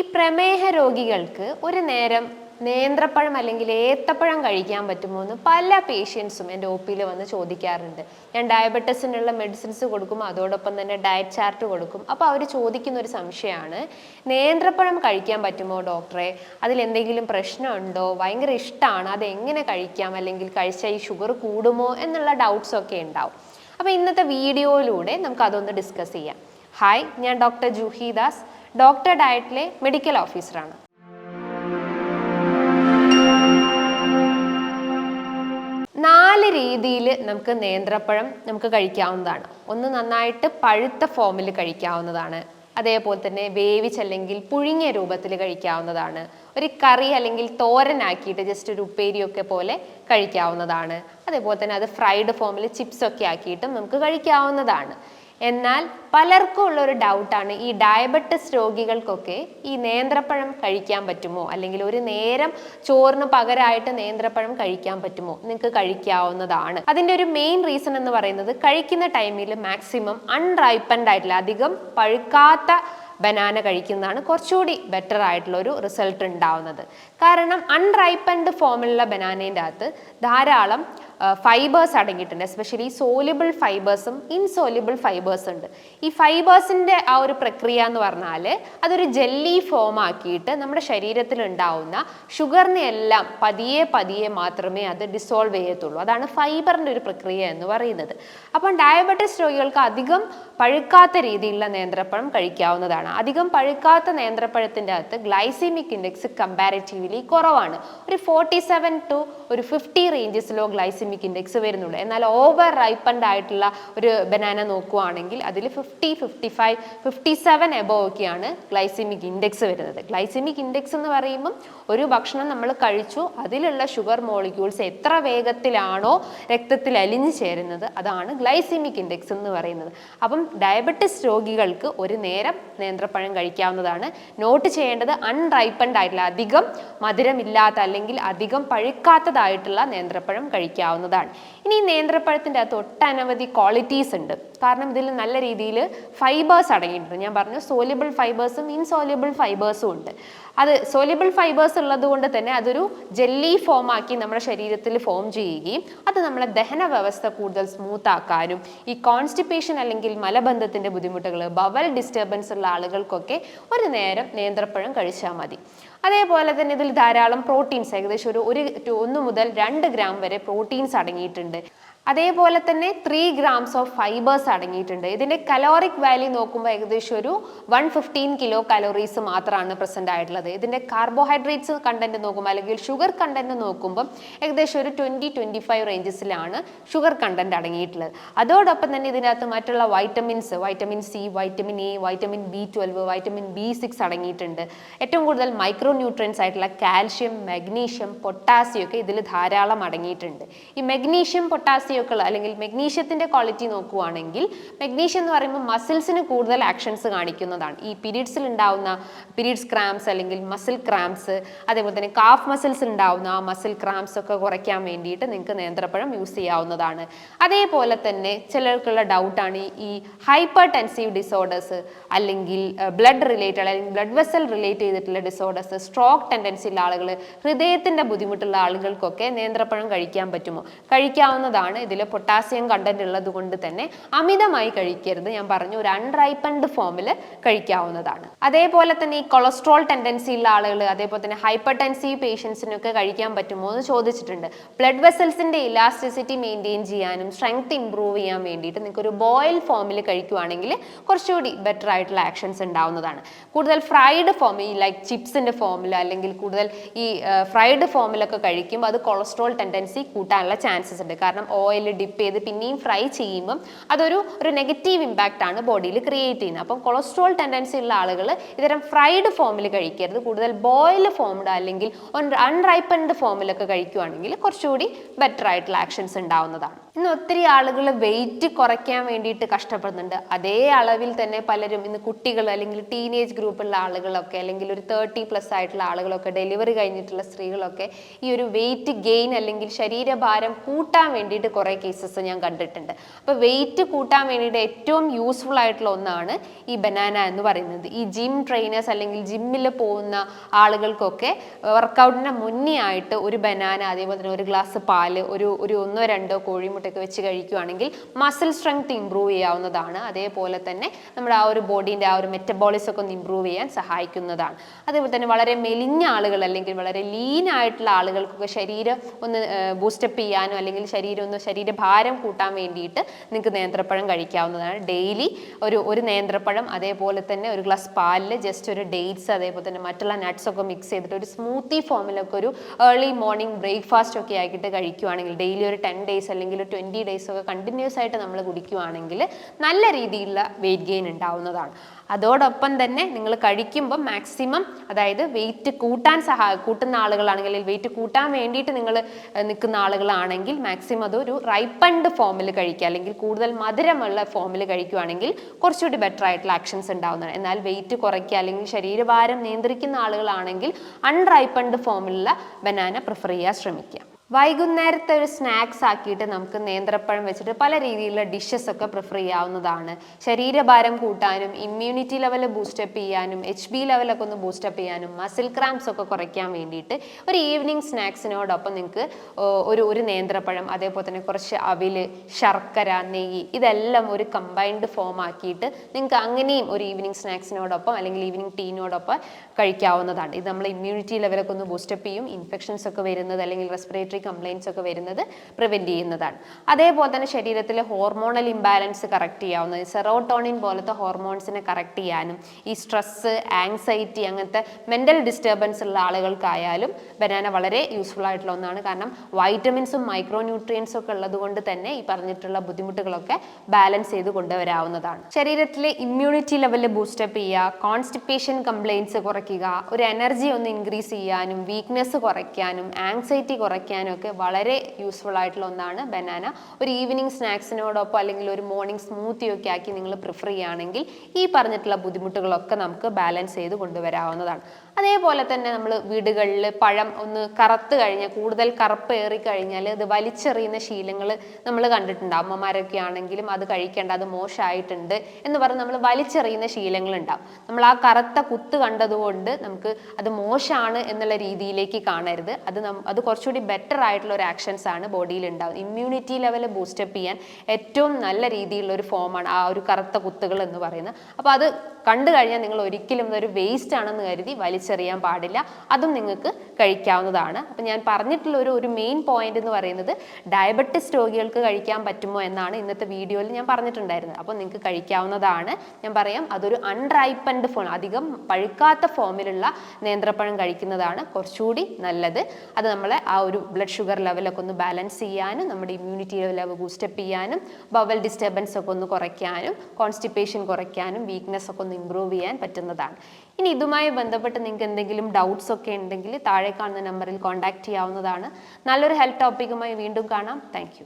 ഈ പ്രമേഹ രോഗികൾക്ക് ഒരു നേരം നേന്ത്രപ്പഴം അല്ലെങ്കിൽ ഏത്തപ്പഴം കഴിക്കാൻ പറ്റുമോ എന്ന് പല പേഷ്യൻസും എന്റെ ഒ പിയിൽ വന്ന് ചോദിക്കാറുണ്ട്. ഞാൻ ഡയബറ്റീസിനുള്ള മെഡിസിൻസ് കൊടുക്കും അതോടൊപ്പം തന്നെ ഡയറ്റ് ചാർട്ട് കൊടുക്കും. അപ്പോൾ അവർ ചോദിക്കുന്ന ഒരു സംശയമാണ് നേന്ത്രപ്പഴം കഴിക്കാൻ പറ്റുമോ ഡോക്ടറെ? അതിലെന്തെങ്കിലും പ്രശ്നമുണ്ടോ ഭയങ്കര ഇഷ്ടമാണ് അത് എങ്ങനെ കഴിക്കാം? അല്ലെങ്കിൽ കഴിച്ചാൽ ഈ ഷുഗർ കൂടുമോ? എന്നുള്ള ഡൗട്ട്സ് ഒക്കെ ഉണ്ടാവും. അപ്പോൾ ഇന്നത്തെ വീഡിയോയിലൂടെ നമുക്ക് അതൊന്ന് ഡിസ്കസ് ചെയ്യാം. ഹായ് ഞാൻ ഡോക്ടർ ജൂഹി ദാസ്. ഡോക്ടർ ഡയറ്റിലെ മെഡിക്കൽ ഓഫീസറാണ്. നാല് രീതിയിൽ നമുക്ക് നേന്ത്രപ്പഴം നമുക്ക് കഴിക്കാവുന്നതാണ്. ഒന്ന് നന്നായിട്ട് പഴുത്ത ഫോമിൽ കഴിക്കാവുന്നതാണ്. അതേപോലെ തന്നെ വേവിച്ചല്ലെങ്കിൽ പുഴുങ്ങിയ രൂപത്തിൽ കഴിക്കാവുന്നതാണ്. ഒരു കറി അല്ലെങ്കിൽ തോരനാക്കിയിട്ട് ജസ്റ്റ് ഒരു ഉപ്പേരിയൊക്കെ പോലെ കഴിക്കാവുന്നതാണ്. അതേപോലെ തന്നെ അത് ഫ്രൈഡ് ഫോമിൽ ചിപ്സൊക്കെ ആക്കിയിട്ടും നമുക്ക് കഴിക്കാവുന്നതാണ്. എന്നാൽ പലർക്കും ഉള്ള ഒരു ഡൗട്ടാണ് ഈ ഡയബറ്റിസ് രോഗികൾക്കൊക്കെ ഈ നേന്ത്രപ്പഴം കഴിക്കാൻ പറ്റുമോ? അല്ലെങ്കിൽ ഒരു നേരം ചോറിന് പകരമായിട്ട് നേന്ത്രപ്പഴം കഴിക്കാൻ പറ്റുമോ? നിങ്ങൾക്ക് കഴിക്കാവുന്നതാണ്. അതിന്റെ ഒരു മെയിൻ റീസൺ എന്ന് പറയുന്നത് കഴിക്കുന്ന ടൈമിൽ മാക്സിമം അൺറൈപ്പൻഡ് ആയിട്ടുള്ള അധികം പഴുക്കാത്ത ബനാന കഴിക്കുന്നതാണ് കുറച്ചുകൂടി ബെറ്റർ ആയിട്ടുള്ള ഒരു റിസൾട്ട് ഉണ്ടാവുന്നത്. കാരണം അൺറൈപ്പൻഡ് ഫോമിലുള്ള ബനാനേന്റെ അകത്ത് ധാരാളം ഫൈബേഴ്സ് അടങ്ങിയിട്ടുണ്ട്. എസ്പെഷ്യലി സോലിബിൾ ഫൈബേഴ്സും ഇൻസോലിബിൾ ഫൈബേഴ്സ് ഉണ്ട്. ഈ ഫൈബേഴ്സിന്റെ ആ ഒരു പ്രക്രിയ എന്ന് പറഞ്ഞാൽ അതൊരു ജെല്ലി ഫോം ആക്കിയിട്ട് നമ്മുടെ ശരീരത്തിൽ ഉണ്ടാവുന്ന ഷുഗറിനെ എല്ലാം പതിയെ പതിയെ മാത്രമേ അത് ഡിസോൾവ് ചെയ്യത്തുള്ളൂ. അതാണ് ഫൈബറിന്റെ ഒരു പ്രക്രിയ എന്ന് പറയുന്നത്. അപ്പം ഡയബറ്റിസ് രോഗികൾക്ക് അധികം പഴുക്കാത്ത രീതിയിലുള്ള നേന്ത്രപ്പഴം കഴിക്കാവുന്നതാണ്. അധികം പഴുക്കാത്ത നേന്ത്രപ്പഴത്തിന്റെ അകത്ത് ഗ്ലൈസിമിക് ഇൻഡെക്സ് കമ്പാരിറ്റീവ്ലി കുറവാണ്. ഒരു ഫോർട്ടി സെവൻ ടു ഒരു ഫിഫ്റ്റി റേഞ്ചസിലോ ഗ്ലൈസിമിക് ഇൻഡെക്സ് വരുന്നുള്ളൂ. എന്നാൽ ഓവർ റൈപ്പൻഡ് ആയിട്ടുള്ള ഒരു ബനാന നോക്കുവാണെങ്കിൽ അതിൽ fifty fifty five fifty seven above ഒക്കെയാണ് ഗ്ലൈസിമിക് ഇൻഡെക്സ് വരുന്നത്. ഗ്ലൈസിമിക് ഇൻഡെക്സ് എന്ന് പറയുമ്പം ഒരു ഭക്ഷണം നമ്മൾ കഴിച്ചു അതിലുള്ള ഷുഗർ മോളിക്യൂൾസ് എത്ര വേഗത്തിലാണോ രക്തത്തിൽ അലിഞ്ഞു ചേരുന്നത് അതാണ് ഗ്ലൈസിമിക് ഇൻഡെക്സ് എന്ന് പറയുന്നത്. അപ്പം ഡയബറ്റിസ് രോഗികൾക്ക് ഒരു നേരം നേന്ത്രപ്പഴം കഴിക്കാവുന്നതാണ്. നോട്ട് ചെയ്യേണ്ടത് അൺറൈപ്പൻഡ് ആയിട്ടുള്ള അധികം മധുരമില്ലാത്ത അല്ലെങ്കിൽ അധികം പഴുക്കാത്തതായിട്ടുള്ള നേന്ത്രപ്പഴം കഴിക്കാവുന്നതാണ്. ഇനി ഈ നേന്ത്രപ്പഴത്തിന്റെ അകത്ത് ഒട്ടനവധി ക്വാളിറ്റീസ് ഉണ്ട്. കാരണം ഇതിൽ നല്ല രീതിയിൽ ഫൈബേഴ്സ് അടങ്ങിയിട്ടുണ്ട്. ഞാൻ പറഞ്ഞു സോലിബിൾ ഫൈബേഴ്സും ഇൻസോലിബിൾ ഫൈബേഴ്സും ഉണ്ട്. അത് സോലിബിൾ ഫൈബേഴ്സ് ഉള്ളത് കൊണ്ട് തന്നെ അതൊരു ജെല്ലി ഫോം ആക്കി നമ്മുടെ ശരീരത്തിൽ ഫോം ചെയ്യുകയും അത് നമ്മുടെ ദഹന വ്യവസ്ഥ കൂടുതൽ സ്മൂത്ത് ആക്കാനും ഈ കോൺസ്റ്റിപ്പേഷൻ അല്ലെങ്കിൽ മലബന്ധത്തിന്റെ ബുദ്ധിമുട്ടുകൾ ബവൽ ഡിസ്റ്റർബൻസ് ഉള്ള ആളുകൾക്കൊക്കെ ഒരു നേരം നേന്ത്രപ്പഴം കഴിച്ചാൽ മതി. അതേപോലെ തന്നെ ഇതിൽ ധാരാളം പ്രോട്ടീൻസ് ഏകദേശം ഒരു ഒരു ഒന്ന് മുതൽ രണ്ട് ഗ്രാം വരെ പ്രോട്ടീൻസ് അടങ്ങിയിട്ടുണ്ട്. അതേപോലെ തന്നെ ത്രീ ഗ്രാംസ് ഓഫ് ഫൈബേഴ്സ് അടങ്ങിയിട്ടുണ്ട്. ഇതിന്റെ കലോറിക് വാല്യൂ നോക്കുമ്പോൾ ഏകദേശം ഒരു വൺ ഫിഫ്റ്റീൻ കിലോ കലോറീസ് മാത്രമാണ് പ്രസന്റ് ആയിട്ടുള്ളത്. ഇതിന്റെ കാർബോഹൈഡ്രേറ്റ്സ് കണ്ടന്റ് നോക്കുമ്പോൾ അല്ലെങ്കിൽ ഷുഗർ കണ്ടന്റ് നോക്കുമ്പോൾ ഏകദേശം ഒരു ട്വന്റി ട്വന്റി ഫൈവ് റേഞ്ചസിലാണ് ഷുഗർ കണ്ടന്റ് അടങ്ങിയിട്ടുള്ളത്. അതോടൊപ്പം തന്നെ ഇതിനകത്ത് മറ്റുള്ള vitamins vitamin C vitamin A vitamin B twelve vitamin B six അടങ്ങിയിട്ടുണ്ട്. ഏറ്റവും കൂടുതൽ മൈക്രോ ന്യൂട്രിയൻസ് ആയിട്ടുള്ള കാൽഷ്യം മഗ്നീഷ്യം പൊട്ടാസ്യം ഒക്കെ ഇതിൽ ധാരാളം അടങ്ങിയിട്ടുണ്ട്. ഈ മഗ്നീഷ്യം പൊട്ടാസ്യം ഉള്ള അല്ലെങ്കിൽ മെഗ്നീഷ്യത്തിന്റെ ക്വാളിറ്റി നോക്കുവാണെങ്കിൽ മെഗ്നീഷ്യം എന്ന് പറയുമ്പോൾ മസിൽസിന് കൂടുതൽ ആക്ഷൻസ് കാണിക്കുന്നതാണ്. ഈ പീരീഡ്സിൽ ഉണ്ടാവുന്ന പീരീഡ്സ് ക്രാംസ് അല്ലെങ്കിൽ മസിൽ ക്രാംസ് അതേപോലെ തന്നെ കാഫ് മസിൽസ് ഉണ്ടാവുന്ന ആ മസിൽ ക്രാംസ് ഒക്കെ കുറയ്ക്കാൻ വേണ്ടിയിട്ട് നിങ്ങൾക്ക് നേന്ത്രപ്പഴം യൂസ് ചെയ്യാവുന്നതാണ്. അതേപോലെ തന്നെ ചിലർക്കുള്ള ഡൗട്ടാണ് ഈ ഹൈപ്പർ ടെൻസീവ് ഡിസോർഡേഴ്സ് അല്ലെങ്കിൽ ബ്ലഡ് റിലേറ്റഡ് അല്ലെങ്കിൽ ബ്ലഡ് വെസൽ റിലേറ്റ് ചെയ്തിട്ടുള്ള ഡിസോർഡേഴ്സ് സ്ട്രോക്ക് ടെൻഡൻസി ഉള്ള ആളുകൾ ഹൃദയത്തിന്റെ ബുദ്ധിമുട്ടുള്ള ആളുകൾക്കൊക്കെ നേന്ത്രപ്പഴം കഴിക്കാൻ പറ്റുമോ? കഴിക്കാവുന്നതാണ് ഇതിൽ പൊട്ടാസ്യം കണ്ടന്റ് ഉള്ളത് കൊണ്ട് തന്നെ അമിതമായി കഴിക്കരുത്. ഞാൻ പറഞ്ഞു ഒരു അൺറൈപ്പൻഡ് ഫോമിൽ കഴിക്കാവുന്നതാണ്. അതേപോലെ തന്നെ ഈ കൊളസ്ട്രോൾ ടെൻഡൻസി ഉള്ള ആളുകൾ അതേപോലെ തന്നെ ഹൈപ്പർ ടെൻസീവ് പേഷ്യൻസിനൊക്കെ കഴിക്കാൻ പറ്റുമോ എന്ന് ചോദിച്ചിട്ടുണ്ട്. ബ്ലഡ് വെസൽസിന്റെ ഇലാസ്റ്റിസിറ്റി മെയിന്റെയിൻ ചെയ്യാനും സ്ട്രെങ്ത് ഇംപ്രൂവ് ചെയ്യാൻ വേണ്ടിയിട്ട് നിങ്ങൾക്ക് ഒരു ബോയിൽ ഫോമിൽ കഴിക്കുവാണെങ്കിൽ കുറച്ചുകൂടി ബെറ്റർ ആയിട്ടുള്ള ആക്ഷൻസ് ഉണ്ടാവുന്നതാണ്. കൂടുതൽ ഫ്രൈഡ് ഫോം ഈ ലൈക്ക് ചിപ്സിന്റെ ഫോമിൽ അല്ലെങ്കിൽ കൂടുതൽ ഈ ഫ്രൈഡ് ഫോമിലൊക്കെ കഴിക്കുമ്പോൾ അത് കൊളസ്ട്രോൾ ടെൻഡൻസി കൂട്ടാനുള്ള ചാൻസസ് ഉണ്ട്. കാരണം ഓയിൽ ഡിപ്പ് ചെയ്ത് പിന്നെയും ഫ്രൈ ചെയ്യുമ്പം അതൊരു ഒരു നെഗറ്റീവ് ഇമ്പാക്റ്റ് ആണ് ബോഡിയിൽ ക്രിയേറ്റ് ചെയ്യുന്നത്. അപ്പം കൊളസ്ട്രോൾ ടെൻഡൻസി ഉള്ള ആളുകൾ ഇത്തരം ഫ്രൈഡ് ഫോമിൽ കഴിക്കരുത്. കൂടുതൽ ബോയിൽ ഫോംഡ് അല്ലെങ്കിൽ അൺറൈപ്പൻഡ് ഫോമിലൊക്കെ കഴിക്കുവാണെങ്കിൽ കുറച്ചുകൂടി ബെറ്റർ ആയിട്ടുള്ള ആക്ഷൻസ് ഉണ്ടാവുന്നതാണ്. ഇന്ന് ഒത്തിരി ആളുകൾ വെയിറ്റ് കുറയ്ക്കാൻ വേണ്ടിയിട്ട് കഷ്ടപ്പെടുന്നുണ്ട്. അതേ അളവിൽ തന്നെ പലരും ഇന്ന് കുട്ടികൾ അല്ലെങ്കിൽ ടീനേജ് ഗ്രൂപ്പുള്ള ആളുകളൊക്കെ അല്ലെങ്കിൽ ഒരു തേർട്ടി പ്ലസ് ആയിട്ടുള്ള ആളുകളൊക്കെ ഡെലിവറി കഴിഞ്ഞിട്ടുള്ള സ്ത്രീകളൊക്കെ ഈ ഒരു വെയിറ്റ് ഗെയിൻ അല്ലെങ്കിൽ ശരീരഭാരം കൂട്ടാൻ വേണ്ടിയിട്ട് കുറേ കേസസ് ഞാൻ കണ്ടിട്ടുണ്ട്. അപ്പോൾ വെയിറ്റ് കൂട്ടാൻ വേണ്ടിയിട്ട് ഏറ്റവും യൂസ്ഫുൾ ആയിട്ടുള്ള ഒന്നാണ് ഈ ബനാന എന്ന് പറയുന്നത്. ഈ ജിം ട്രെയിനേഴ്സ് അല്ലെങ്കിൽ ജിമ്മിൽ പോകുന്ന ആളുകൾക്കൊക്കെ വർക്കൗട്ടിന് മുന്നേ ആയിട്ട് ഒരു ബനാന അതേപോലെ തന്നെ ഒരു ഗ്ലാസ് പാൽ ഒരു ഒരു ഒന്നോ രണ്ടോ കോഴിമുട്ടയൊക്കെ വെച്ച് കഴിക്കുകയാണെങ്കിൽ മസിൽ സ്ട്രെങ്ത് ഇമ്പ്രൂവ് ചെയ്യാവുന്നതാണ്. അതേപോലെ തന്നെ നമ്മുടെ ആ ഒരു ബോഡീന്റെ ആ ഒരു മെറ്റബോളിസം ഒക്കെ ഒന്ന് ഇമ്പ്രൂവ് ചെയ്യാൻ സഹായിക്കുന്നതാണ്. അതേപോലെ തന്നെ വളരെ മെലിഞ്ഞ ആളുകൾ അല്ലെങ്കിൽ വളരെ ലീൻ ആയിട്ടുള്ള ആളുകൾക്കൊക്കെ ശരീരം ഒന്ന് ബൂസ്റ്റപ്പ് ചെയ്യാനോ അല്ലെങ്കിൽ ശരീരം ഒന്ന് ശരീരഭാരം കൂട്ടാൻ വേണ്ടിയിട്ട് നിങ്ങൾക്ക് നേന്ത്രപ്പഴം കഴിക്കാവുന്നതാണ്. ഡെയിലി ഒരു ഒരു നേന്ത്രപ്പഴം അതേപോലെ തന്നെ ഒരു ഗ്ലാസ് പാലിൽ ജസ്റ്റ് ഒരു ഡേറ്റ്സ് അതേപോലെ തന്നെ മറ്റുള്ള നട്ട്സ് ഒക്കെ മിക്സ് ചെയ്തിട്ട് ഒരു സ്മൂത്തി ഫോമിലൊക്കെ ഒരു ഏർലി മോർണിംഗ് ബ്രേക്ക്ഫാസ്റ്റ് ഒക്കെ ആക്കിയിട്ട് കഴിക്കുവാണെങ്കിൽ ഡെയിലി ഒരു ടെൻ ഡേയ്സ് അല്ലെങ്കിൽ ട്വന്റി ഡേയ്സ് ഒക്കെ കണ്ടിന്യൂസ് ആയിട്ട് നമ്മൾ കുടിക്കുവാണെങ്കിൽ നല്ല രീതിയിലുള്ള വെയിറ്റ് ഗെയിൻ ഉണ്ടാവുന്നതാണ്. അതോടൊപ്പം തന്നെ നിങ്ങൾ കഴിക്കുമ്പോൾ മാക്സിമം അതായത് വെയിറ്റ് കൂട്ടാൻ സഹായ കൂട്ടുന്ന ആളുകളാണെങ്കിൽ വെയിറ്റ് കൂട്ടാൻ വേണ്ടിയിട്ട് നിങ്ങൾ നിൽക്കുന്ന ആളുകളാണെങ്കിൽ മാക്സിമം അതൊരു റൈപ്പൻഡ് ഫോമിൽ കഴിക്കുക. അല്ലെങ്കിൽ കൂടുതൽ മധുരമുള്ള ഫോമിൽ കഴിക്കുകയാണെങ്കിൽ കുറച്ചുകൂടി ബെറ്റർ ആയിട്ടുള്ള ആക്ഷൻസ് ഉണ്ടാവുന്നതാണ്. എന്നാൽ വെയിറ്റ് കുറയ്ക്കുക അല്ലെങ്കിൽ ശരീരഭാരം നിയന്ത്രിക്കുന്ന ആളുകളാണെങ്കിൽ അൺറൈപ്പൻഡ് ഫോമിലുള്ള ബനാന പ്രിഫർ ചെയ്യാൻ ശ്രമിക്കുക. വൈകുന്നേരത്തെ ഒരു സ്നാക്സ് ആക്കിയിട്ട് നമുക്ക് നേന്ത്രപ്പഴം വെച്ചിട്ട് പല രീതിയിലുള്ള ഡിഷസ് ഒക്കെ പ്രിഫർ ചെയ്യാവുന്നതാണ്. ശരീരഭാരം കൂട്ടാനും ഇമ്മ്യൂണിറ്റി ലെവൽ ബൂസ്റ്റപ്പ് ചെയ്യാനും എച്ച് ബി ലെവലൊക്കെ ഒന്ന് ബൂസ്റ്റപ്പ് ചെയ്യാനും മസിൽ ക്രാംസ് ഒക്കെ കുറയ്ക്കാൻ വേണ്ടിയിട്ട് ഒരു ഈവനിങ് സ്നാക്സിനോടൊപ്പം നിങ്ങൾക്ക് ഒരു ഒരു നേന്ത്രപ്പഴം അതേപോലെ തന്നെ കുറച്ച് അവിൽ ശർക്കര നെയ്യ് ഇതെല്ലാം ഒരു കമ്പൈൻഡ് ഫോം ആക്കിയിട്ട് നിങ്ങൾക്ക് അങ്ങനെയും ഒരു ഈവനിങ് സ്നാക്സിനോടൊപ്പം അല്ലെങ്കിൽ ഈവനിങ് ടീനോടൊപ്പം കഴിക്കാവുന്നതാണ്. ഇത് നമ്മൾ ഇമ്മ്യൂണിറ്റി ലെവലൊക്കെ ഒന്ന് ബൂസ്റ്റപ്പ് ചെയ്യും ഇൻഫെക്ഷൻസ് ഒക്കെ വരുന്നത് അല്ലെങ്കിൽ റെസ്പിറേറ്ററി കംപ്ലയിൻസ് ഒക്കെ വരുന്നത് പ്രിവെന്റ് ചെയ്യുന്നതാണ്. അതേപോലെ തന്നെ ശരീരത്തിലെ ഹോർമോണൽ ഇംബാലൻസ് കറക്റ്റ് ചെയ്യാവുന്നത് സെറോട്ടോണിൻ പോലത്തെ ഹോർമോൺസിനെ കറക്റ്റ് ചെയ്യാനും ഈ സ്ട്രെസ്സ് ആങ്സൈറ്റി അങ്ങനത്തെ മെന്റൽ ഡിസ്റ്റർബൻസ് ഉള്ള ആളുകൾക്കായാലും ബനാന വളരെ യൂസ്ഫുൾ ആയിട്ടുള്ള ഒന്നാണ്. കാരണം വൈറ്റമിൻസും മൈക്രോ ന്യൂട്രിയൻസും ഒക്കെ ഉള്ളതുകൊണ്ട് തന്നെ ഈ പറഞ്ഞിട്ടുള്ള ബുദ്ധിമുട്ടുകളൊക്കെ ബാലൻസ് ചെയ്ത് കൊണ്ടുവരാവുന്നതാണ്. ശരീരത്തിലെ ഇമ്മ്യൂണിറ്റി ലെവൽ ബൂസ്റ്റപ്പ് ചെയ്യുക കോൺസ്റ്റിപ്പേഷൻ കംപ്ലയിൻസ് കുറയ്ക്കുക ഒരു എനർജി ഒന്ന് ഇൻക്രീസ് ചെയ്യാനും വീക്ക്നെസ് കുറയ്ക്കാനും ആങ്സൈറ്റി കുറയ്ക്കാനും ഒക്കെ വളരെ യൂസ്ഫുൾ ആയിട്ടുള്ള ഒന്നാണ് ബനാന ഒരു ഈവനിങ് സ്നാക്സിനോടൊപ്പം അല്ലെങ്കിൽ ഒരു മോർണിംഗ് സ്മൂത്തി ഒക്കെ ആക്കി നിങ്ങൾ പ്രിഫർ ചെയ്യുകയാണെങ്കിൽ ഈ പറഞ്ഞിട്ടുള്ള ബുദ്ധിമുട്ടുകളൊക്കെ നമുക്ക് ബാലൻസ് ചെയ്ത് കൊണ്ടുവരാവുന്നതാണ്. അതേപോലെ തന്നെ നമ്മൾ വീടുകളിൽ പഴം ഒന്ന് കറുത്ത് കഴിഞ്ഞാൽ കൂടുതൽ കറുപ്പ് ഏറി കഴിഞ്ഞാൽ അത് വലിച്ചെറിയുന്ന ശീലങ്ങൾ നമ്മൾ കണ്ടിട്ടുണ്ട്. അമ്മമാരൊക്കെ ആണെങ്കിലും അത് കഴിക്കേണ്ട അത് മോശമായിട്ടുണ്ട് എന്ന് പറഞ്ഞ് നമ്മൾ വലിച്ചെറിയുന്ന ശീലങ്ങൾ ഉണ്ടാവും. നമ്മൾ ആ കറുത്ത കുത്ത് കണ്ടതുകൊണ്ട് നമുക്ക് അത് മോശമാണ് എന്നുള്ള രീതിയിലേക്ക് കാണരുത്. അത് അത് കുറച്ചുകൂടി ബെറ്റർ ആയിട്ടുള്ള ഒരു ആക്ഷൻസ് ആണ് ബോഡിയിൽ ഉണ്ടാകുന്നത് ഇമ്മ്യൂണിറ്റി ലെവൽ ബൂസ്റ്റപ്പ് ചെയ്യാൻ ഏറ്റവും നല്ല രീതിയിലുള്ള ഒരു ഫോമാണ് ആ ഒരു കറുത്ത കുത്തുകൾ എന്ന് പറയുന്നത്. അപ്പോൾ അത് കണ്ടു കഴിഞ്ഞാൽ നിങ്ങൾ ഒരിക്കലും അതൊരു വേസ്റ്റ് ആണെന്ന് കരുതി വലിച്ചെറിയാൻ പാടില്ല. അതും നിങ്ങൾക്ക് കഴിക്കാവുന്നതാണ്. അപ്പം ഞാൻ പറഞ്ഞിട്ടുള്ള ഒരു ഒരു മെയിൻ പോയിന്റ് എന്ന് പറയുന്നത് ഡയബറ്റിസ് രോഗികൾക്ക് കഴിക്കാൻ പറ്റുമോ എന്നാണ് ഇന്നത്തെ വീഡിയോയിൽ ഞാൻ പറഞ്ഞിട്ടുണ്ടായിരുന്നത്. അപ്പോൾ നിങ്ങൾക്ക് കഴിക്കാവുന്നതാണ്. ഞാൻ പറയാം അതൊരു അൺറൈപ്പൻഡ് ഫോൺ അധികം പഴുക്കാത്ത ഫോമിലുള്ള നേന്ത്രപ്പഴം കഴിക്കുന്നതാണ് കുറച്ചുകൂടി നല്ലത്. അത് നമ്മളെ ആ ഒരു ബ്ലഡ് ഷുഗർ ലെവലൊക്കെ ഒന്ന് ബാലൻസ് ചെയ്യാനും നമ്മുടെ ഇമ്മ്യൂണിറ്റി ലെവൽ ബൂസ്റ്റപ്പ് ചെയ്യാനും ബവൽ ഡിസ്റ്റർബൻസ് ഒക്കെ ഒന്ന് കുറയ്ക്കാനും കോൺസ്റ്റിപ്പേഷൻ കുറയ്ക്കാനും വീക്ക്നെസ് ഒക്കെ ഒന്ന് ഇമ്പ്രൂവ് ചെയ്യാൻ പറ്റുന്നതാണ്. ഇനി ഇതുമായി ബന്ധപ്പെട്ട് നിങ്ങൾക്ക് എന്തെങ്കിലും ഡൗട്ട്സ് ഒക്കെ ഉണ്ടെങ്കിൽ താഴെ കാണുന്ന നമ്പറിൽ കോൺടാക്ട് ചെയ്യാവുന്നതാണ്. നല്ലൊരു ഹെൽത്ത് ടോപ്പിക്കുമായി വീണ്ടും കാണാം. താങ്ക്